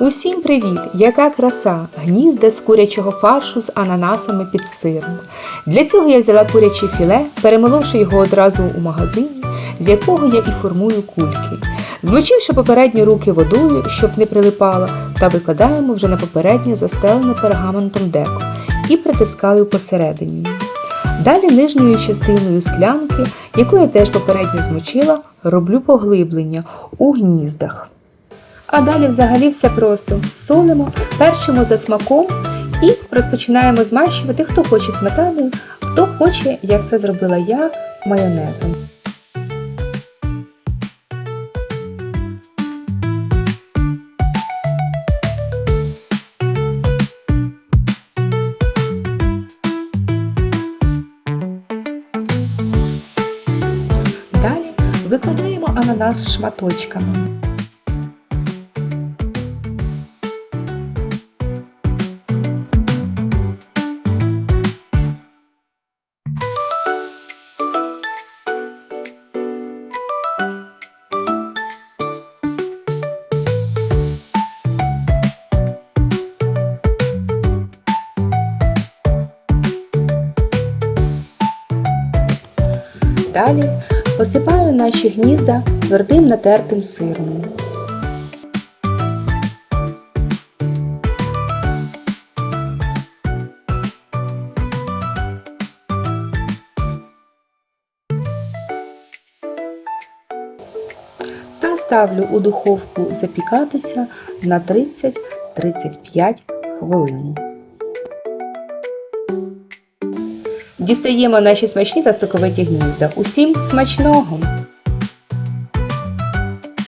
Усім привіт! Яка краса! Гнізда з курячого фаршу з ананасами під сиром. Для цього я взяла куряче філе, перемоловши його одразу у магазині, з якого я і формую кульки. Змочивши попередньо руки водою, щоб не прилипало, та викладаємо вже на попередньо застелене пергаментом деко і притискаю посередині. Далі нижньою частиною склянки, яку я теж попередньо змочила, роблю поглиблення у гніздах. А далі взагалі все просто. Солимо, перчимо за смаком і розпочинаємо змащувати, хто хоче сметаною, хто хоче, як це зробила я, майонезом. Далі викладаємо ананас шматочками. Далі посипаю наші гнізда твердим натертим сиром. Та ставлю у духовку запікатися на 30-35 хвилин. Дістаємо наші смачні та соковиті гнізда. Усім смачного!